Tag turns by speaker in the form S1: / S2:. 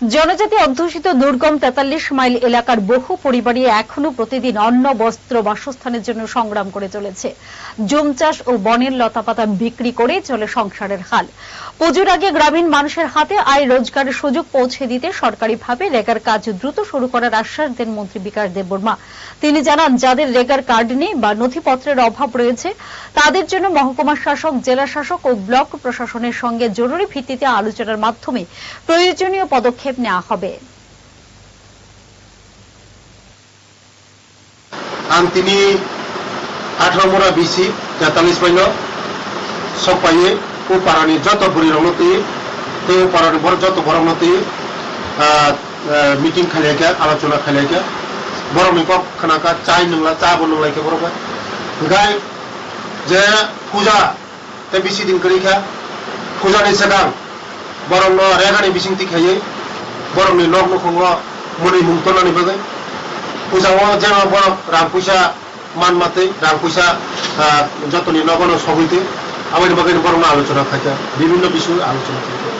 S1: জনজাতি অধ্যুষিত দুর্গম তেতাল্লিশ মাইল এলাকার বহু পরিবারই এখনও প্রতিদিন অন্ন, বস্ত্র, বাসস্থানের জন্য সংগ্রাম করে চলেছে। জুম চাষ ও বনের লতাপাতা বিক্রি করে চলে সংসারের হাল। পুজোর আগে গ্রামীণ মানুষের হাতে আয় রোজগারের সুযোগ পৌঁছে দিতে সরকারিভাবে রেগার কাজ দ্রুত শুরু করার আশ্বাস দেন মন্ত্রী বিকাশ দেববর্মা তিনি জানান, যাদের রেগার কার্ড নেই বা নথিপত্রের অভাব রয়েছে, তাদের জন্য মহকুমা শাসক, জেলা শাসক ও ব্লক প্রশাসনের সঙ্গে জরুরি ভিত্তিতে আলোচনার মাধ্যমে প্রয়োজনীয় পদক্ষেপ পদক্ষেপ নেওয়া হবে
S2: তিনি আঠারো মোড়া বিসি তেতাল্লিশ পাইল সব পাইয়ে ও পারানি যত বুড়ি রমতি ও পারানি বড় যত বড় মতি মিটিং খালি আলোচনা খালি বড় মেক খানাকা চাই নংলা চা বল নংলাইকে বড় গাই যে পূজা তে বিসি দিন করিখা পূজা নেই সেদাং রেগানি বিসিং তি খাইয়ে borom ni nok no khonglo muri mung to nani bazai puja wa je no borom ram puja মান মাতে রাম পয়সা যত নির্ণয় সবইতে আমাদের বাগানে বর্ণ আলোচনা থাকে বিভিন্ন বিষয়ে আলোচনা থাকে